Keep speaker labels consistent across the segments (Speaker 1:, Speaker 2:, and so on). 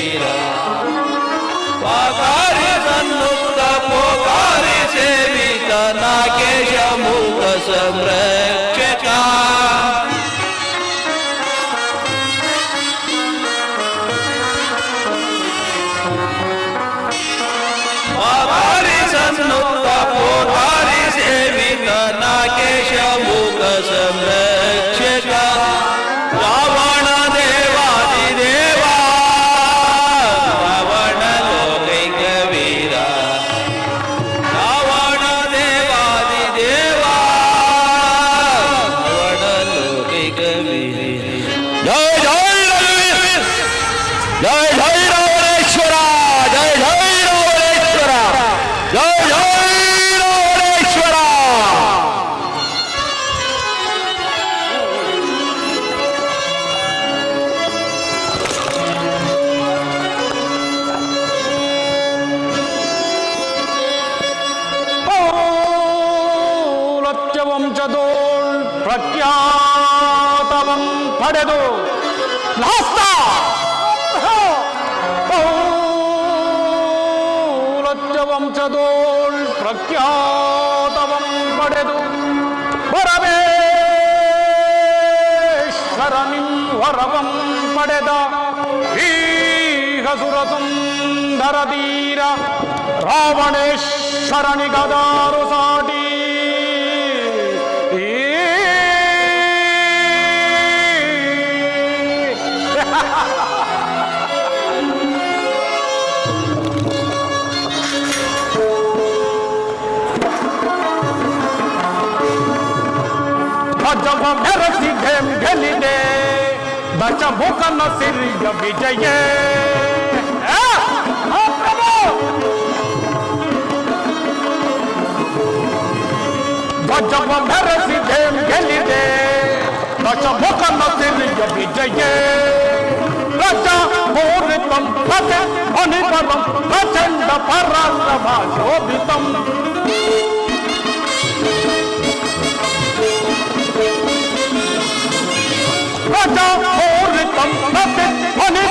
Speaker 1: செய்கிறார் ಸುಂದರ ಧೀರ ರಾವಣೇಶ್ವರನಿಗದಾರು ಸಾಟಿ ಭಜವ ಮೆರಸಿದೆ ಗೆಲ್ಲಿದೆ ದಶ ಮುಖನ ಸಿರಿಯ ವಿಜಯ ಆ, ಆ ಪ್ರಭು! ಧ್ವಜವ ಮೆರಸಿದೆ ಗೆಲ್ಲಿದೆ ದಶ ಮುಖನ ಸಿರಿಯ ವಿಜಯ ರಜ ಪೂರಿತಂ ರಜ ಅನಿಪರಂ ಪ್ರಚಂಡ ಪರಾಕ್ರಮ ಶೋಭಿತಂ ಪ್ರಜಾಪೂರಿತಂ ಪ್ರತಿ ಫಣಿಪರಂ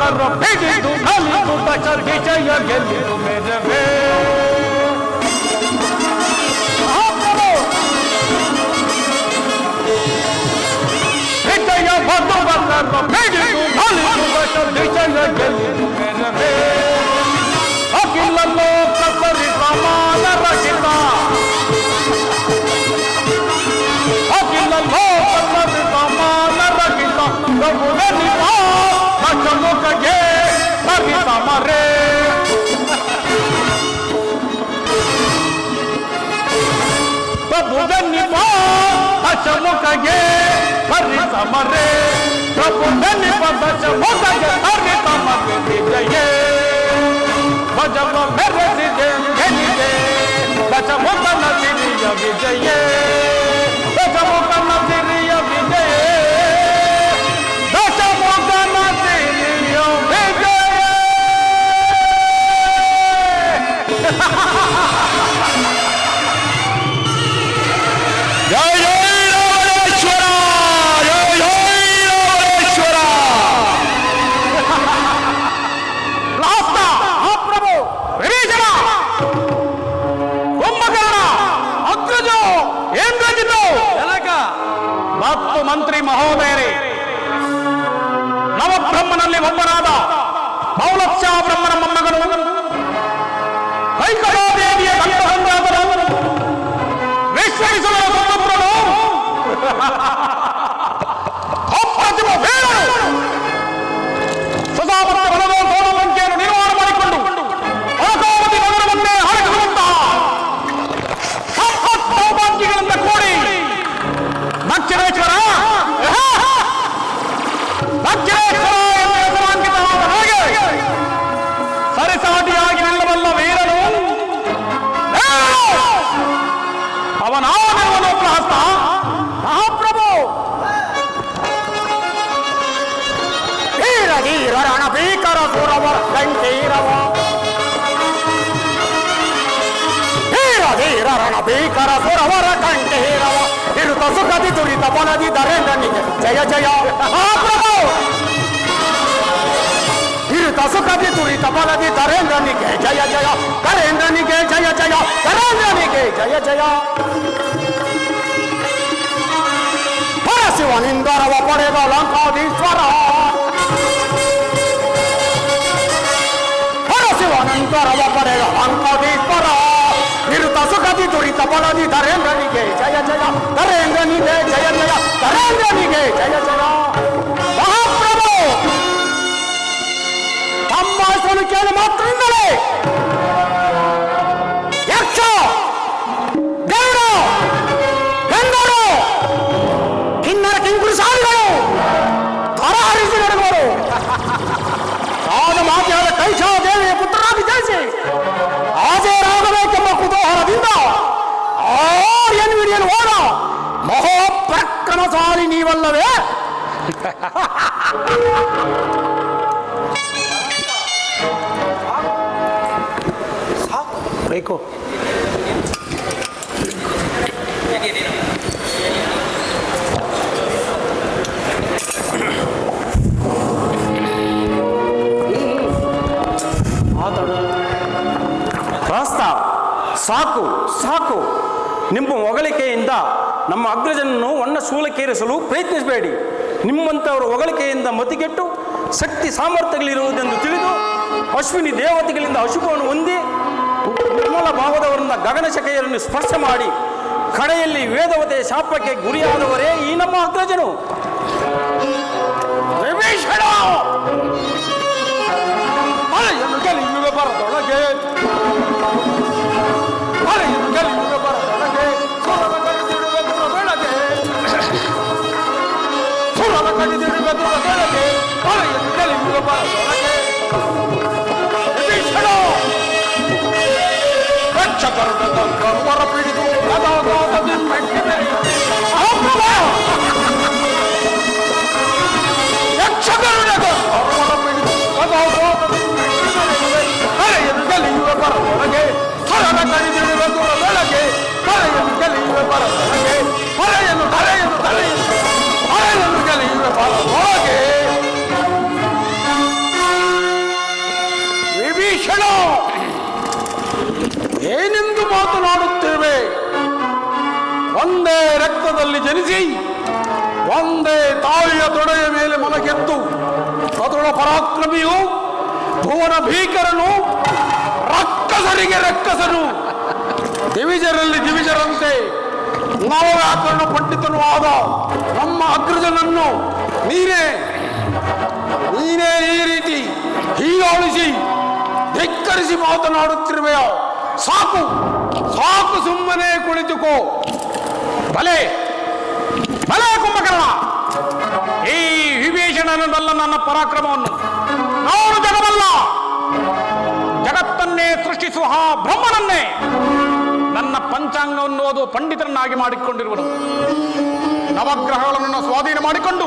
Speaker 1: करो भेजे तू खाली तो तू बचर के चाहिए गेली तू तो मेरे बे भतो बंदर को भेजे तू खाली तू बचर के चाहिए गेली तू मेरे बे अकिल लो कपरी कमाल रखता। अकिल लो कपरी कमाल रखता। प्रभु ने ಸರಿ ಸಮರೇ ಪ್ರಭುವಿನಿಪ ದಶಮುಖಗೆ ಸರಿ ಸಮರೇ ಪ್ರಭುವಿನಿಪ ದಶಮುಖಗೆ ಸರಿ ಸಮರೆ ವಿಜಯೇ ಭಜವ ಮೆರೆಸಿದೆ ಗೆಲ್ಲಿದೆ ದಶಮುಖನ ಸಿರಿಯ ವಿಜಯೇ సుఖది దురితమునది ధరేంద్ర జయ జయ ప్రభు ఇరుత సుఖది దురితమునది ధరేంద్ర నికే జయ జయ కరేంద్ర నికే జయ జయ కరేంద్ర నికే జయ జయ పరశివనిందరవ పడేద లంకాధీశ్వర పరశివనిందరవ పడేద లంకాధీశ్వరా నిరుతసుగతి దురిత బలని ధరేంద్రనికే జయ జయ
Speaker 2: ధరేంద్రనికే జయ జయ ధరేంద్రని ನೀವಲ್ಲವೇ ಬೇಕು.
Speaker 3: ಸಾಕು ಸಾಕು. ನಿಮ್ಮ ಹೊಗಳಿಕೆಯಿಂದ ನಮ್ಮ ಅಗ್ರಜನನ್ನು ಒಣ್ಣ ಸೂಲಕ್ಕೇರಿಸಲು ಪ್ರಯತ್ನಿಸಬೇಡಿ. ನಿಮ್ಮಂಥವರ ಹೊಗಳಿಕೆಯಿಂದ ಮತಿಗೆಟ್ಟು ಶಕ್ತಿ ಸಾಮರ್ಥ್ಯಗಳಿರುವುದೆಂದು ತಿಳಿದು ಅಶ್ವಿನಿ ದೇವತೆಗಳಿಂದ ಅಶುಭವನ್ನು ಹೊಂದಿ ನಿರ್ಮಲ ಭಾವದವರಿಂದ ಗಗನಶಕೆಯನ್ನು ಸ್ಪರ್ಶ ಮಾಡಿ ಕಡೆಯಲ್ಲಿ ವೇದವತೆಯ ಶಾಪಕ್ಕೆ ಗುರಿಯಾದವರೇ ಈ ನಮ್ಮ ಅಗ್ರಜನು.
Speaker 2: ವಿಭೀಷಣ Chakar ಜನಿಸಿ ಒಂದೇ ತಾಯಿಯ ತೊಡೆಯ ಮೇಲೆ ಮಲಗೆದ್ದು ಸದೃಢ ಪರಾಕ್ರಮಿಯು ಭುವನ ಭೀಕರನು ರಕ್ಕಸರಿಗೆ ರಕ್ಕಸನು. ದಿವಿಜರಲ್ಲಿ ದಿವಿಜರಂತೆ ನವವ್ಯಾಕರಣ ಪಂಡಿತನು ಆದ ನಮ್ಮ ಅಗ್ರಜನನ್ನು ನೀನೇ ನೀನೇ ಈ ರೀತಿ ಹೀಗಾಳಿಸಿ ಧಿಕ್ಕರಿಸಿ ಮಾತನಾಡುತ್ತಿರುವೆಯ. ಸಾಕು ಸಾಕು ಸುಮ್ಮನೆ ಕುಳಿತುಕೋ.
Speaker 1: ಬಲೆ. ಬಲೆ ಕುಂಭಕರ್ಣ. ಈ ವಿಭೀಷಣನು ಬಲ್ಲ ನನ್ನ ಪರಾಕ್ರಮವನ್ನು. ನಾನು ಜಗವಲ್ಲ. ಜಗತ್ತನ್ನೇ ಸೃಷ್ಟಿಸುವ ಬ್ರಹ್ಮನನ್ನೇ ನನ್ನ ಪಂಚಾಂಗವನ್ನು ಓದುವ ಪಂಡಿತರನ್ನಾಗಿ ಮಾಡಿಕೊಂಡಿರುವನು. ನವಗ್ರಹಗಳನ್ನು ಸ್ವಾಧೀನ ಮಾಡಿಕೊಂಡು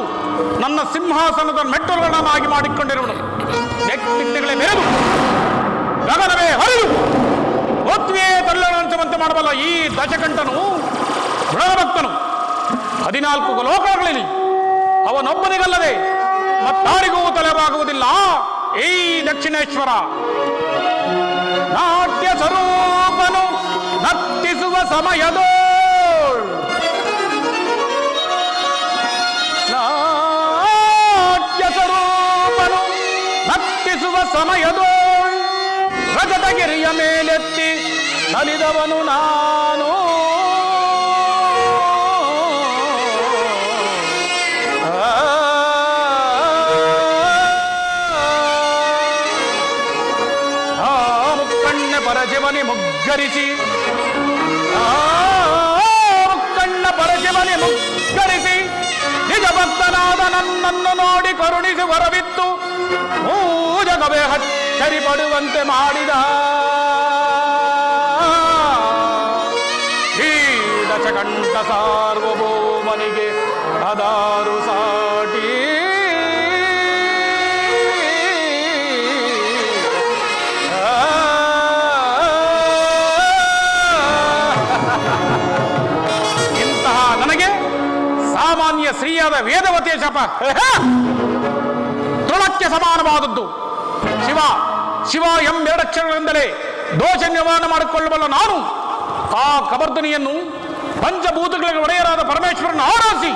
Speaker 1: ನನ್ನ ಸಿಂಹಾಸನದ ಮೆಟ್ಟಲುಗಳನ್ನಾಗಿ ಮಾಡಿಕೊಂಡಿರುವನು. ವ್ಯಕ್ತಿಗಳೇ ಮೆರೆದು, ಗಗನವೇ ಹರಿದು, ಪೃಥ್ವಿಯೇ ಮಾಡಬಲ್ಲ ಈ ದಶಕಂಠನು, ಗುಣಭಕ್ತನು. ಹದಿನಾಲ್ಕು ಲೋಕಗಳಲ್ಲಿ ಅವನೊಬ್ಬನಿಗಲ್ಲದೆ ಮತ್ತಾರಿಗೂ ತಲೆಬಾಗುವುದಿಲ್ಲ. ಈ ದಕ್ಷಿಣೇಶ್ವರ ನಾಟ್ಯ ಸ್ವರೂಪನು ನರ್ತಿಸುವ ಸಮಯದೋ. ನಾಟ್ಯ ಸ್ವರೂಪನು ನರ್ತಿಸುವ ಸಮಯದೋ. ರಜತಗಿರಿಯ ಮೇಲೆತ್ತಿ ನಲಿದವನು ನಾನು. ಕರುಣಿಸಿ ಹೊರಬಿತ್ತು ಜಗವೇ ಹಚ್ಚರಿ ಪಡುವಂತೆ ಮಾಡಿದ. ಈ ಸಾರ್ವಭೌಮನಿಗೆ ಅದಾರು ಸಾಟಿ. ಸಾಮಾನ್ಯ ಸ್ತ್ರೀಯಾದ ವೇದವತಿಯ ಶಾಪ. ತೃಣಕ್ಕೆ ಸಮಾನವಾದದ್ದು. ಶಿವ ಶಿವ ಎಂಬೆರಡಕ್ಷರಗಳಿಂದಲೇ ದೋಷ ನಿವಾರಣೆ ಮಾಡಿಕೊಳ್ಳಬಲ್ಲ ನಾನು. ಆ ಕಬರ್ಧನಿಯನ್ನು ಪಂಚಭೂತಗಳಿಗೆ ಒಡೆಯರಾದ ಪರಮೇಶ್ವರನ ಆರಾಧಿಸಿ.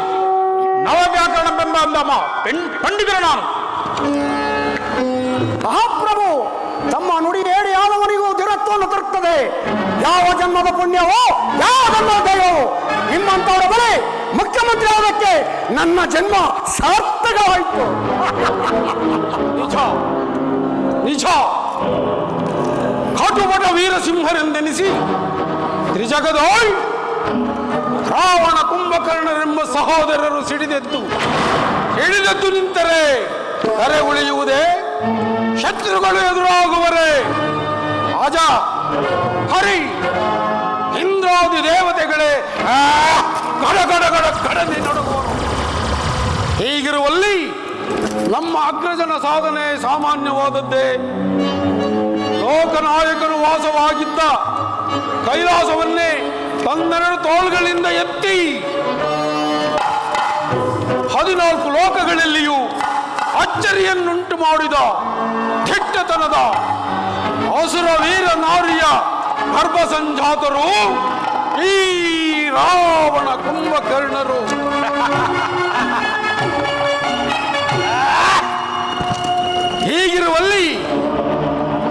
Speaker 1: ನವವ್ಯಾಕರಣವೆಂಬ ಅಂದಮ್ಮ ಪಂಡಿತರು ಪಂಡಿತರ ನಾನು.
Speaker 2: ಮಹಾಪ್ರಭು, ತಮ್ಮ ನುಡಿ ಹೇಳಿ ಯಾವವರಿಗೂ ದಿರತ್ವವನ್ನು ತರುತ್ತದೆ. ಯಾವ ಜನ್ಮದ ಪುಣ್ಯವೋ, ಯಾವ ಜನ್ಮದ ದೈವವೋ, ನಿಮ್ಮಂತವರ ಬಳಿ ಆಗಕ್ಕೆ ನನ್ನ ಜನ್ಮ ಸಾರ್ಥಕವಾಯಿತು
Speaker 3: ನಿಜ. ನಿಜ. ಕಟುಬಟ ವೀರಸಿಂಹರೆಂದೆನಿಸಿ ತ್ರಿಜಗದೋಯ್ ರಾವಣ ಕುಂಭಕರ್ಣರೆಂಬ ಸಹೋದರರು ಸಿಡಿದೆದ್ದು ಹಿಡಿದೆದ್ದು ನಿಂತರೆ ಕರೆ ಉಳಿಯುವುದೇ ಶತ್ರುಗಳು ಎದುರಾಗುವರೆ. ರಾಜ, ಹರಿ, ಇಂದ್ರಾದಿ ದೇವತೆಗಳೇ.
Speaker 2: ಗಡ ಗಡ ಗಡ ಹೀಗಿರುವಲ್ಲಿ ನಮ್ಮ ಅಗ್ರಜನ ಸಾಧನೆ ಸಾಮಾನ್ಯವಾದದ್ದೇ. ಲೋಕನಾಯಕನು ವಾಸವಾಗಿದ್ದ ಕೈಲಾಸವನ್ನೇ ತನ್ನೆರಡು ತೋಳುಗಳಿಂದ ಎತ್ತಿ ಹದಿನಾಲ್ಕು ಲೋಕಗಳಲ್ಲಿಯೂ ಅಚ್ಚರಿಯನ್ನುಂಟು ಮಾಡಿದ ಕೆಟ್ಟತನದ ಹಸುರ ವೀರ ನಾರಿಯ ಗರ್ಭಸಂಜಾತರು ಈ ರಾವಣ ಕುಂಭಕರ್ಣರು. ಹೀಗಿರುವಲ್ಲಿ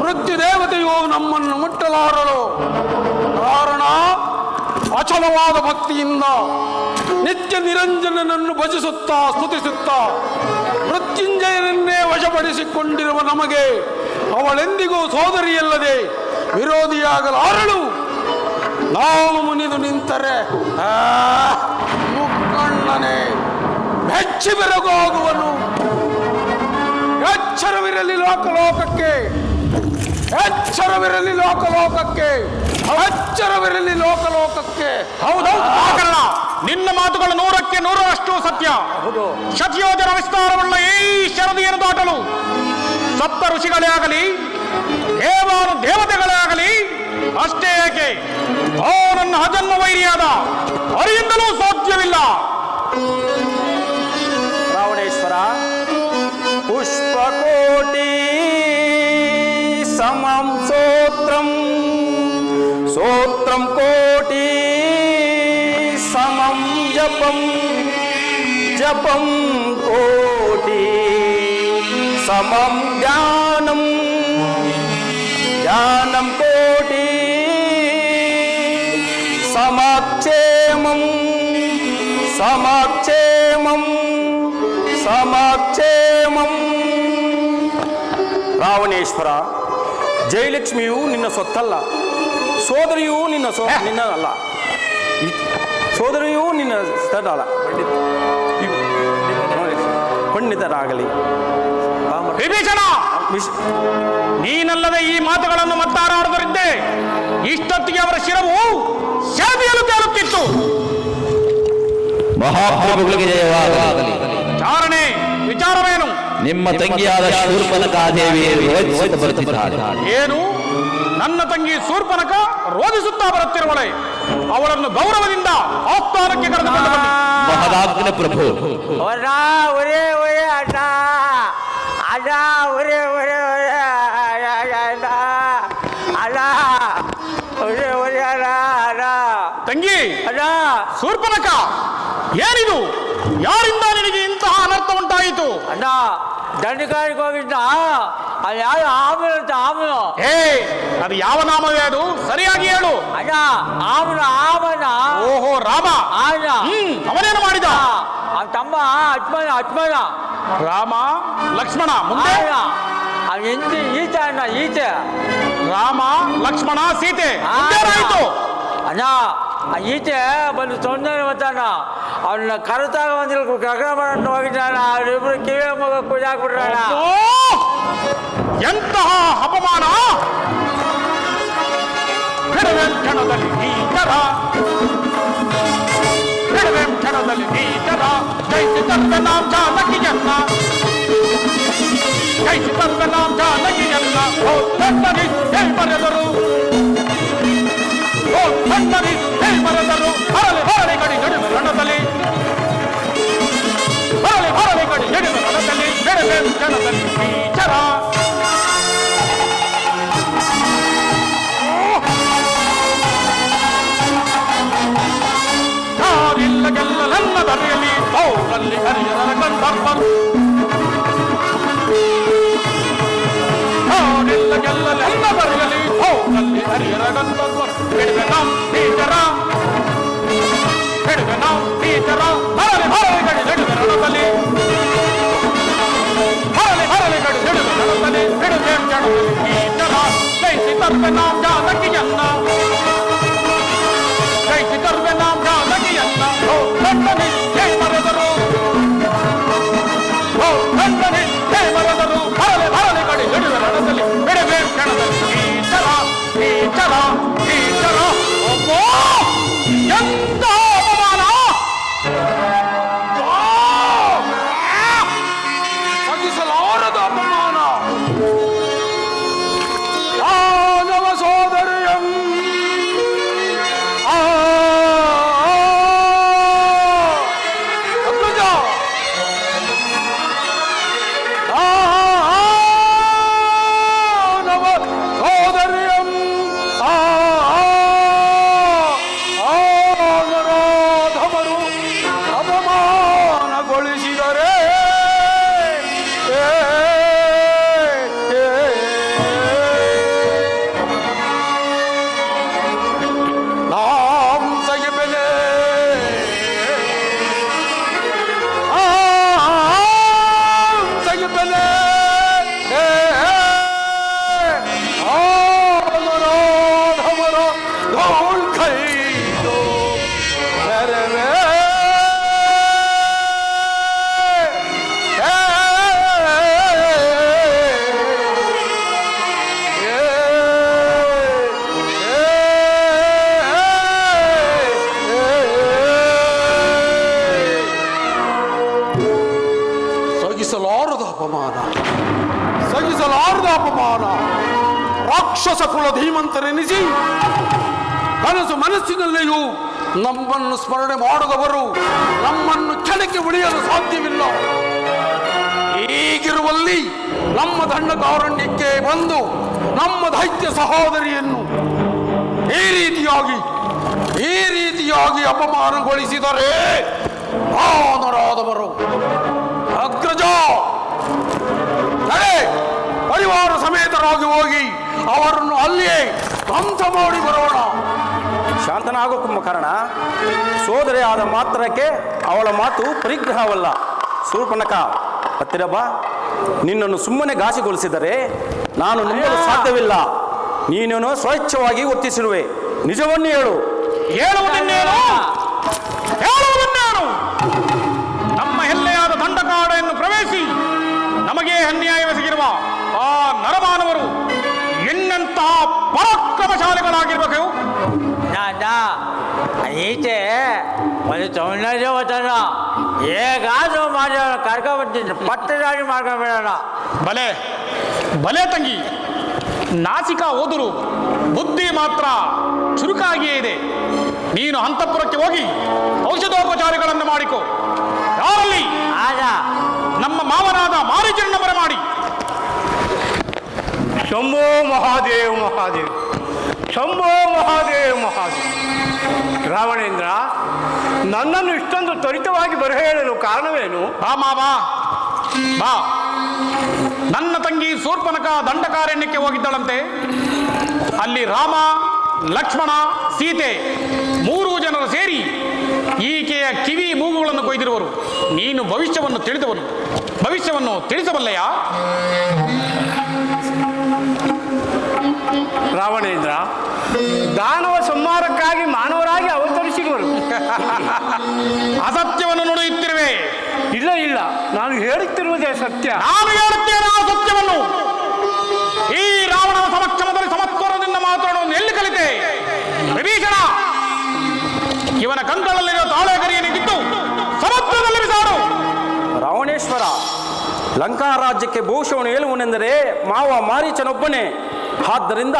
Speaker 2: ವೃತ್ತಿ ದೇವತೆಯು ನಮ್ಮನ್ನು ಮುಟ್ಟಲಾರರು ಕಾರಣ ಅಚಲವಾದ ಭಕ್ತಿಯಿಂದ ನಿತ್ಯ ನಿರಂಜನನನ್ನು ಭಜಿಸುತ್ತಾ, ಸ್ತುತಿಸುತ್ತಾ, ಮೃತ್ಯುಂಜಯನನ್ನೇ ವಶಪಡಿಸಿಕೊಂಡಿರುವ ನಮಗೆ ಅವಳೆಂದಿಗೂ ಸೋದರಿಯಲ್ಲದೆ ವಿರೋಧಿಯಾಗಲಾರಳು. ನಾವು ಮುನಿದು ನಿಂತರೆ ಆ, ಮುಕ್ಕಣ್ಣನೇ ಬೆಚ್ಚಿ ಬೆರಗಾಗುವನು ಎಚ್ಚರವಿರಲಿ ಲೋಕಲೋಕಕ್ಕೆ ಎಚ್ಚರವಿರಲಿ ಲೋಕಲೋಕಕ್ಕೆ ಎಚ್ಚರವಿರಲಿ ಲೋಕಲೋಕಕ್ಕೆ.
Speaker 1: ಹೌದೌದು ಆಗಲ್ಲ ನಿನ್ನ ಮಾತುಗಳು ನೂರಕ್ಕೆ ನೂರರಷ್ಟು ಸತ್ಯ. ಶತಿಯೋಜನ ವಿಸ್ತಾರವುಳ್ಳ ಈ ಶರದಿಯನ್ನು ದಾಟಲು ಸಪ್ತ ಋಷಿಗಳೇ ಆಗಲಿ ದೇವಾನು ದೇವತೆಗಳೇ ಆಗಲಿ ಅಷ್ಟೇ ಏಕೆ ಓ ನನ್ನ ಅಜನ್ಮ ವೈರಿಯಾದ ಅವರಿಂದಲೂ ಸಾಧ್ಯವಿಲ್ಲ
Speaker 4: ರಾವಣೇಶ್ವರ ಪುಷ್ಪಕೋಟಿ ಸಮಂ ಸೋತ್ರಂ ಸೋತ್ರಂ ಕೋಟಿ ಸಮಂ ಜಪಂ ಜಪಂ ಕೋಟಿ ಸಮಂ ಜ್ಞಾನಂ ಜ್ಞಾನಂ ಕೋಟಿ ಸಮಕ್ಷೇಮಂ. ಸಮಕ್ಷೇಮಂ. ಸಮಕ್ಷೇಮಂ. ರಾವಣೇಶ್ವರ ಜಯಲಕ್ಷ್ಮಿಯು ನಿನ್ನ ಸೊತ್ತಲ್ಲ ಸೋದರಿಯೂ ನಿನ್ನ ಸೋ ನಿನ್ನ ಅಲ್ಲ. ಈ ಸೋದರಿಯೂ ನಿನ್ನ ಪಂಡಿತ ಪಂಡಿತರಾಗಲಿ
Speaker 1: ವಿಭೀಷಣ!
Speaker 4: ವಿಶ್
Speaker 1: ನೀನಲ್ಲದೆ ಈ ಮಾತುಗಳನ್ನು ಮತ್ತಾರಾಡದರಿದ್ದೆ ಇಷ್ಟೊತ್ತಿಗೆ ಅವರ ಶಿರವು ಶರದಿಯಲು ತೇಲುತ್ತಿತ್ತು.
Speaker 5: ಮಹಾಪ್ರಭುಗಳಿಗೆ ಜಯವಾಗಲಿ.
Speaker 1: ಚಾರಣೆ ವಿಚಾರವೇನು?
Speaker 5: ನಿಮ್ಮ ತಂಗಿಯಾದ ಶೂರ್ಪನಕಾದೇವಿ ಬರುತ್ತಿದ್ದಾಳೆ.
Speaker 1: ಏನು? ನನ್ನ ತಂಗಿ ಶೂರ್ಪನಕ ರೋಧಿಸುತ್ತಾ ಬರುತ್ತಿರುವಳೆ. ಅವಳನ್ನು ಗೌರವದಿಂದ ಆಸ್ಥಾನಕ್ಕೆ ಕರೆದುಕೊಂಡು ಬನ್ನಿ.
Speaker 5: ಮಹದಾಗ್ನ ಪ್ರಭು.
Speaker 4: ಅಣ್ಣ ಒರೇ ಒರೇ ಅಣ್ಣ. ಅಣ್ಣ ಒರೆ ಒರೆ ಒರೆ ಅಲ್ಲ ಅಲ್ಲ ಒರೆ ಒರೆ ಅಲ್ಲ ಅಲ್ಲ.
Speaker 1: ತಂಗಿ
Speaker 4: ಅಲ್ಲ.
Speaker 1: ಶೂರ್ಪನಕ ಏನಿದು? ಯಾರಿಂದ ನಿನಗೆ ಇಂತಹ ಅನರ್ಥ ಉಂಟಾಯಿತು?
Speaker 4: ಅಣ್ಣ ದಂಡಕಾರಿಗೆ ಹೋಗಿದ್ದ ಅದು ಯಾರು ಆಮನ ಅಂತ ಆಮೇಲೆ?
Speaker 1: ಏ ಅದು ಯಾವ ನಾಮವೇ ಅದು? ಸರಿಯಾಗಿ ಹೇಳು.
Speaker 4: ಅಣ್ಣ ಆಮನ ಆಮನ.
Speaker 1: ಓಹೋ ರಾಮ.
Speaker 4: ಆಯ್ನ
Speaker 1: ಹ್ಮ್ ಅವನೇನು ಮಾಡಿದ?
Speaker 4: ಆ ತಮ್ಮ ಅಜ್ಮನ ಅಜ್ಮನ
Speaker 1: ರಾಮ ಲಕ್ಷ್ಮಣ ಮುಂದೆ?
Speaker 4: ಆಯ್ನ ಅವನ ಹೆಂಡತಿ ಈಚೆ ಅಣ್ಣ ಈಚೆ
Speaker 1: ರಾಮ ಲಕ್ಷ್ಮಣ ಸೀತೆ. ಮುಂದೇನಾಯ್ತು
Speaker 4: ಅಣ್ಣ ಈಚೆ ಬಂದು ತೊಂದರೆ ಬರ್ತಾನ ಅವನ್ನ ಕರೆತಾಗ ಬಂದಿಲ್ಲ ಗಗನ ಮಾಡಂತ ಹೋಗಿದ್ದಾನ. ಅವರಿಬ್ರು ಕಿವಿಯ ಮಗ ಕುಜಾಕ್ಬಿಟ್ರಣ್ಣ
Speaker 1: ಓ! ಎಂತಹ ಅಪಮಾನ! ಕ್ಷಣದಲ್ಲಿ ಬಿಡುವೆಂ ಕ್ಷಣದಲ್ಲಿ ನೀಚರ ಜೈಸಿ ನಾಮ ನಾಂ ಜಾನಕಿಯನ್ನ ಜೈಸಿ ತರ್ವೆ ನಾಂ ಜಾನಕಿಯನ್ನ ಓ ತನ್ನರಿ ಹೇ العالم جربا في جرى. دار لقل لك ರಣದಲ್ಲಿ ಬಿಡುವೆ ಜಡದಲ್ಲಿ ಟೀಚರ ಜೈಸಿ ತರ್ವೆ ನಾವು ಜಾನಕಿಯನ್ನ
Speaker 2: ರಾಕ್ಷಸ ಕುಲ ಧೀಮಂತರೆನಿಸಿ ಕನಸು ಮನಸ್ಸಿನಲ್ಲಿಯೂ ನಮ್ಮನ್ನು ಸ್ಮರಣೆ ಮಾಡದವರು ನಮ್ಮನ್ನು ಕೆಳಕ್ಕೆ ಉಳಿಯಲು ಸಾಧ್ಯವಿಲ್ಲ. ಈಗಿರುವಲ್ಲಿ ನಮ್ಮ ದಂಡಕಾರಣ್ಯಕ್ಕೆ ಬಂದು ನಮ್ಮ ದೈತ್ಯ ಸಹೋದರಿಯನ್ನು ಈ ರೀತಿಯಾಗಿ ಈ ರೀತಿಯಾಗಿ ಅಪಮಾನಗೊಳಿಸಿದರೆ ಆನರಾದವರು ಅಗ್ರಜ ಪರಿವಾರ ಸಮೇತರಾಗಿ ಹೋಗಿ ಅವರನ್ನು ಅಲ್ಲಿಯೇ ಧ್ವಂಸ ಮಾಡಿ ಬರೋಣ.
Speaker 3: ಶಾಂತನಾಗೋ ಕುಂಭಕರ್ಣ ಸೋದರಿ ಆದ ಮಾತ್ರಕ್ಕೆ ಅವಳ ಮಾತು ಪರಿಗ್ರಹವಲ್ಲ. ಸೂರ್ಪಣಕ ಹತ್ತಿರ ಬಾ ನಿನ್ನನ್ನು ಸುಮ್ಮನೆ ಘಾಸಿಗೊಳಿಸಿದರೆ ನಾನು ನಂಬಲು ಸಾಧ್ಯವಿಲ್ಲ. ನೀನೇನೋ ಸ್ವಚ್ಛವಾಗಿ ವರ್ತಿಸಿರುವೆ ನಿಜವನ್ನು ಹೇಳು.
Speaker 1: ಹೇಳುವುದನ್ನೇನು?
Speaker 4: ಈಚೆ ಒಂದು ಸೌಂದರ್ಯ ಹೋತಾನ ಹೇಗಾದ್ರೂ ಮಾಡಿ ಕರ್ಕೊಂಡ್ಬರ್ತೀನಿ ಪಟ್ಟದಾಗಿ ಮಾಡ್ಕೊಂಡ್ಬಿಡೋಣ
Speaker 1: ಬಲೆ ಬಲೆ ತಂಗಿ ನಾಸಿಕ ಓದುರು ಬುದ್ಧಿ ಮಾತ್ರ ಚುರುಕಾಗಿಯೇ ಇದೆ. ನೀನು ಹಂತಪುರಕ್ಕೆ ಹೋಗಿ ಔಷಧೋಪಚಾರಗಳನ್ನು ಮಾಡಿಕೊ. ಯಾರಲ್ಲಿ?
Speaker 4: ಆಗ.
Speaker 1: ನಮ್ಮ ಮಾವನಾದ ಮಾರೀಚರನ್ನ ಬರ ಮಾಡಿ.
Speaker 6: ಶಂಭೋ ಮಹಾದೇವ್ ಮಹಾದೇವ್. ಶಂಭೋ ಮಹಾದೇವ್ ಮಹಾದೇವ್. ರಾವಣೇಂದ್ರ ನನ್ನನ್ನು ಇಷ್ಟೊಂದು ತ್ವರಿತವಾಗಿ ಬರಹೇಳಲು ಕಾರಣವೇನು?
Speaker 1: ಬಾ ಮಾವಾ ಬಾ. ನನ್ನ ತಂಗಿ ಸೂರ್ಪನಕ ದಂಡಕಾರಣ್ಯಕ್ಕೆ ಹೋಗಿದ್ದಳಂತೆ. ಅಲ್ಲಿ ರಾಮ ಲಕ್ಷ್ಮಣ ಸೀತೆ ಮೂರು ಜನರು ಸೇರಿ ಈಕೆಯ ಕಿವಿ ಮೂಗುಗಳನ್ನು ಕೊಯ್ದಿರುವರು. ನೀನು ಭವಿಷ್ಯವನ್ನು ತಿಳಿದವನು. ಭವಿಷ್ಯವನ್ನು ತಿಳಿಸಬಲ್ಲೆಯಾ?
Speaker 6: ರಾವಣೇಂದ್ರ ದಾನವ ಸಂಹಾರಕ್ಕಾಗಿ ಮಾನವರಾಗಿ ಅವತರಿಸಿರುವರು
Speaker 1: ಅಸತ್ಯವನ್ನು ನುಡಿಯುತ್ತಿರುವೆ.
Speaker 6: ಇಲ್ಲ ಇಲ್ಲ. ನಾನು ಹೇಳುತ್ತಿರುವುದೇ ಸತ್ಯ.
Speaker 1: ನಾನು ಹೇಳುತ್ತೇನೆ ಆ ಸತ್ಯವನ್ನು. ಈ ರಾವಣನ ಸಮಕ್ಷಮದಲ್ಲಿ ಸಮತ್ವರದಿಂದ ಮಾತಾಡುವುದು ಎಲ್ಲಿ ಕಲಿತೆ? ವಿಭೀಷಣ! ಇವನ ಕಂಕಳಲ್ಲಿರೋ ತಾಳೆಗರಿಯನ್ನು ಕಿತ್ತು ಸಮತ್ವದಲ್ಲಿ ಬಿಸಾಡು.
Speaker 3: ರಾವಣೇಶ್ವರ ಲಂಕಾ ರಾಜ್ಯಕ್ಕೆ ಭೂಷವನು ಹೇಳುವನೆಂದರೆ ಮಾವ ಮಾರೀಚನೊಬ್ಬನೇ. ಆದ್ದರಿಂದ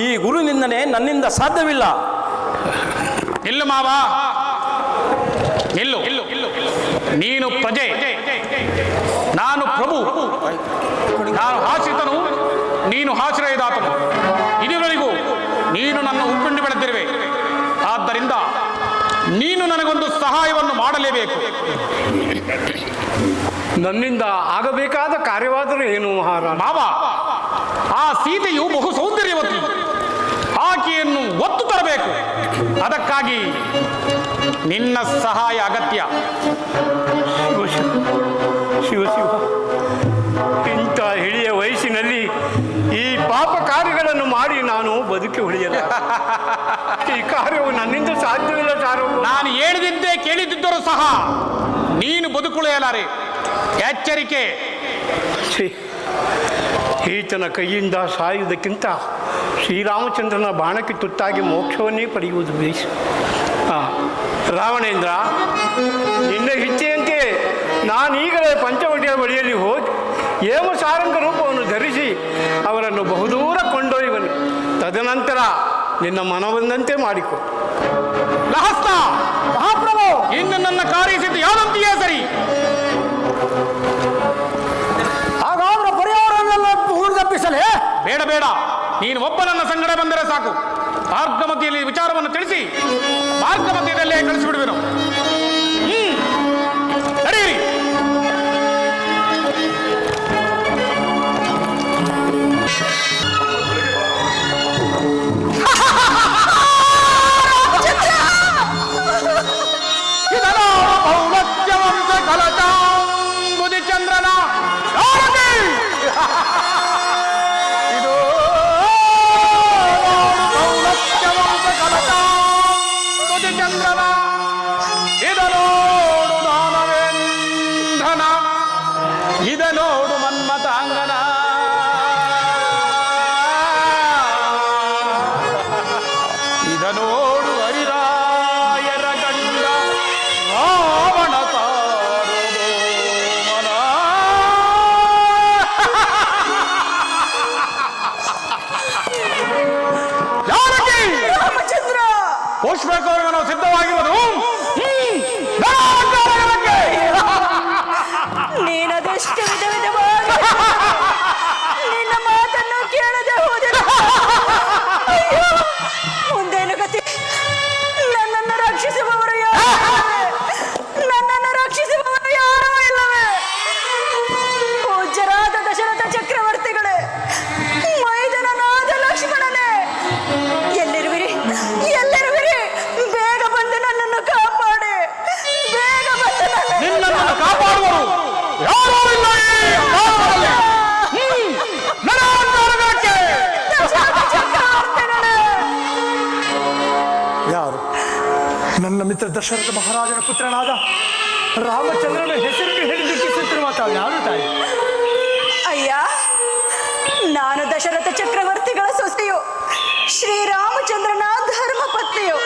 Speaker 3: ಈ ಗುರುನಿಂದನೆ ನನ್ನಿಂದ ಸಾಧ್ಯವಿಲ್ಲ.
Speaker 1: ನಿಲ್ಲು ಮಾವ? ನಿಲ್ಲು ನೀನು ಪ್ರಜೆ. ನಾನು ಪ್ರಭು. ನಾನು ಹಾಸಿತನು ನೀನು ಆಶ್ರಯದಾತನು ಇದುವರೆಗೂ ನೀನು ನನ್ನ ಉಪ್ಪಿಂಡಿ ಬೆಳೆದಿರುವೆ. ಆದ್ದರಿಂದ ನೀನು ನನಗೊಂದು ಸಹಾಯವನ್ನು ಮಾಡಲೇಬೇಕು.
Speaker 6: ನನ್ನಿಂದ ಆಗಬೇಕಾದ ಕಾರ್ಯವಾದರೂ ಏನು ಮಹಾರಾಜ?
Speaker 1: ಮಾವ ಆ ಸೀತೆಯು ಬಹು ಅದಕ್ಕಾಗಿ ನಿನ್ನ ಸಹಾಯ ಅಗತ್ಯ.
Speaker 6: ಶಿವ ಶಿವ ಶಿವ. ಇಂಥ ಹಿರಿಯ ವಯಸ್ಸಿನಲ್ಲಿ ಈ ಪಾಪ ಕಾರ್ಯಗಳನ್ನು ಮಾಡಿ ನಾನು ಬದುಕಿ ಉಳಿಯಲ್ಲ. ಈ ಕಾರ್ಯವು ನನ್ನಿಂದ ಸಾಧ್ಯವಿಲ್ಲ ಸಾರು
Speaker 1: ನಾನು ಹೇಳಿದ್ದೇ ಕೇಳಿದ್ದರೂ ಸಹ ನೀನು ಬದುಕುಳಿಯಲಾರೆ. ಎಚ್ಚರಿಕೆ.
Speaker 6: ಈತನ ಕೈಯಿಂದ ಸಾಯುವುದಕ್ಕಿಂತ ಶ್ರೀರಾಮಚಂದ್ರನ ಬಾಣಕ್ಕೆ ತುತ್ತಾಗಿ ಮೋಕ್ಷವನ್ನೇ ಪಡೆಯುವುದು ಬೇಸ್ ಹಾಂ ರಾವಣೇಂದ್ರ ನಿನ್ನ ಇಚ್ಛೆಯಂತೆ ನಾನೀಗಲೇ ಪಂಚವಟಿಯ ಬಳಿಯಲ್ಲಿ ಹೋಗಿ ಏಮಸಾರಂಗ ರೂಪವನ್ನು ಧರಿಸಿ ಅವರನ್ನು ಬಹುದೂರ ಕೊಂಡೊಯ್ಯುವನು. ತದನಂತರ ನಿನ್ನ ಮನವಂದಂತೆ ಮಾಡಿಕೊ.
Speaker 1: ಲಹಸ್ತ ಮಹಾಪ್ರಭು ಇನ್ನು ನನ್ನ ಕಾರ್ಯಸಿದ್ಧಿ ಯಾವಂತೆಯೇ ಸರಿ? ಬೇಡ ಬೇಡ. ನೀನು ಒಬ್ಬ ನನ್ನ ಸಂಗಡ ಬಂದರೆ ಸಾಕು. ಮಾರ್ಗ ವಿಚಾರವನ್ನು ತಿಳಿಸಿ ಮಾರ್ಗ ಮಧ್ಯದಲ್ಲೇ ಕಳಿಸಿಬಿಡುವೆನು. ಸ್ವೀಕರಿಸೋರಿಗೆ ನಾವು ಸಿದ್ಧವಾಗಿರೋದು
Speaker 7: ದಶರಥ ಮಹಾರಾಜನ ಪುತ್ರನಾದ ರಾಮಚಂದ್ರನ ಹೆಸರಿಗೆ ಹೇಳಿ ದುಃಖಿಸುತ್ತಿರುವ ತಾವು ಯಾರು ತಾಯಿ?
Speaker 8: ಅಯ್ಯ, ನಾನು ದಶರಥ ಚಕ್ರವರ್ತಿಗಳ ಸೊಸೆಯು, ಶ್ರೀರಾಮಚಂದ್ರನ ಧರ್ಮ ಪತ್ನಿಯು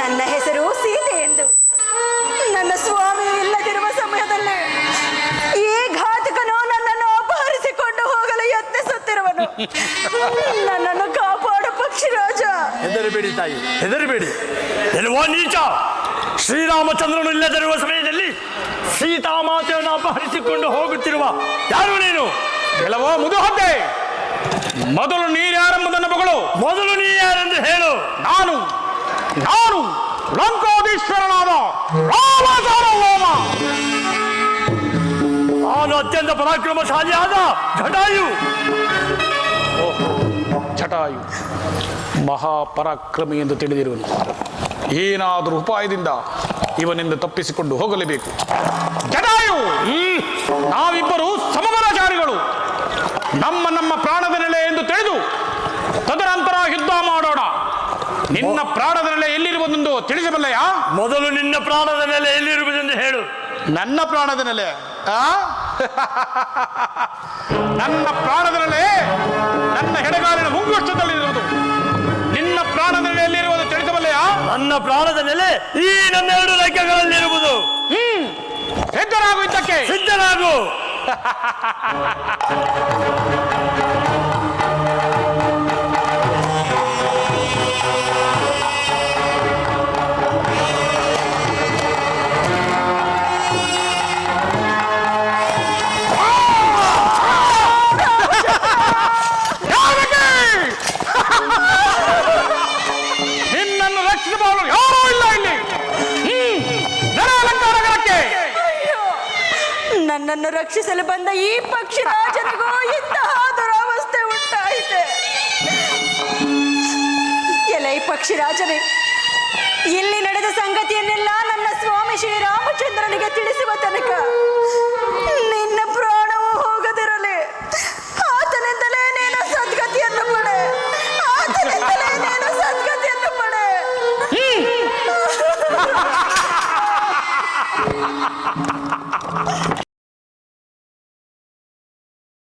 Speaker 8: ನನ್ನ ಹೆಸರು ಸೀತೆ ಎಂದು. ನನ್ನ ಸ್ವಾಮಿ ಇಲ್ಲದಿರುವ ಸಮಯದಲ್ಲಿ ಈ ಘಾತಕನು ನನ್ನನ್ನು ಅಪಹರಿಸಿಕೊಂಡು ಹೋಗಲು ಯತ್ನಿಸುತ್ತಿರುವನು. ನನ್ನನ್ನು
Speaker 7: ಹೆದರಬೇಡಿ ತಾಯಿ ಹೆದರಬೇಡಿ. ಎಲ್ವೋ ನೀಚ? ಶ್ರೀರಾಮಚಂದ್ರನು ಇಲ್ಲದಿರುವ ಸಮಯದಲ್ಲಿ ಸೀತಾಮಾತೆಯನ್ನು ಅಪಹರಿಸಿಕೊಂಡು ಹೋಗುತ್ತಿರುವ ಯಾರು ನೀನು?
Speaker 1: ಕೆಲವೋ ಮುದುಹದ್ದೆ ಮೊದಲು ನೀರ್ಯಾರೆಂಬುದನ್ನು ಮಗಳು
Speaker 7: ಮೊದಲು ನೀ ಯಾರೆಂದು ಹೇಳು.
Speaker 1: ನಾನು ನಾನು ಲಂಕೋದೀಶ್ವರನಾದ
Speaker 7: ನಾನು ಅತ್ಯಂತ ಪರಾಕ್ರಮಶಾಲಿಯಾದ ಘಟಾಯು.
Speaker 1: ಜಟಾಯು ಮಹಾಪರಾಕ್ರಮಿ ಎಂದು ತಿಳಿದಿರುವನು. ಏನಾದರೂ ಉಪಾಯದಿಂದ ಇವನಿಂದ ತಪ್ಪಿಸಿಕೊಂಡು ಹೋಗಲೇಬೇಕು. ಜಟಾಯು! ನಾವಿಬ್ಬರು ಸಮಬಲಚಾರಿಗಳು ನಮ್ಮ ನಮ್ಮ ಪ್ರಾಣದ ನೆಲೆ ಎಂದು ತಿಳಿದು ತದನಂತರ ಯುದ್ಧ ಮಾಡೋಣ. ನಿನ್ನ ಪ್ರಾಣದ ನೆಲೆ ಎಲ್ಲಿರುವುದೆಂದು ತಿಳಿಸಬಲ್ಲೆಯಾ?
Speaker 7: ಮೊದಲು ನಿನ್ನ ಪ್ರಾಣದ ನೆಲೆ ಎಲ್ಲಿರುವುದೆಂದು ಹೇಳು.
Speaker 1: ನನ್ನ ಪ್ರಾಣದ ನೆಲೆ ಆ? ನನ್ನ ಪ್ರಾಣದ ನೆಲೆ ನನ್ನ ಹೆಡಗಾಲಿನ ಮುಂಗುಷ್ಟದಲ್ಲಿರುವುದು ನಿನ್ನ ಪ್ರಾಣದ ನೆಲೆ ಇರುವುದು ತಿಳಿಸಬಲ್ಲೆಯಾ?
Speaker 7: ನನ್ನ ಪ್ರಾಣದ ನೆಲೆ ಈ ನನ್ನ ಎರಡು ಲೆಕ್ಕಗಳಲ್ಲಿರುವುದು.
Speaker 1: ಹ್ಮ್. ಸಿದ್ಧರಾಗು ಇದ್ದಕ್ಕೆ.
Speaker 7: ಸಿದ್ಧನಾಗು
Speaker 8: ರಕ್ಷಿಸಲು ಬಂದ ಈ ಪಕ್ಷಿ ಪಕ್ಷಿರಾಜನಿಗೂ ಇಂತಹ ದುರವಸ್ಥೆ ಉಂಟಾಯಿತೆ. ಎಲೈ ಪಕ್ಷಿರಾಜನೇ ಇಲ್ಲಿ ನಡೆದ ಸಂಗತಿಯನ್ನೆಲ್ಲ ನನ್ನ ಸ್ವಾಮಿ ಶ್ರೀರಾಮಚಂದ್ರನಿಗೆ ತಿಳಿಸುವ ತನಕ.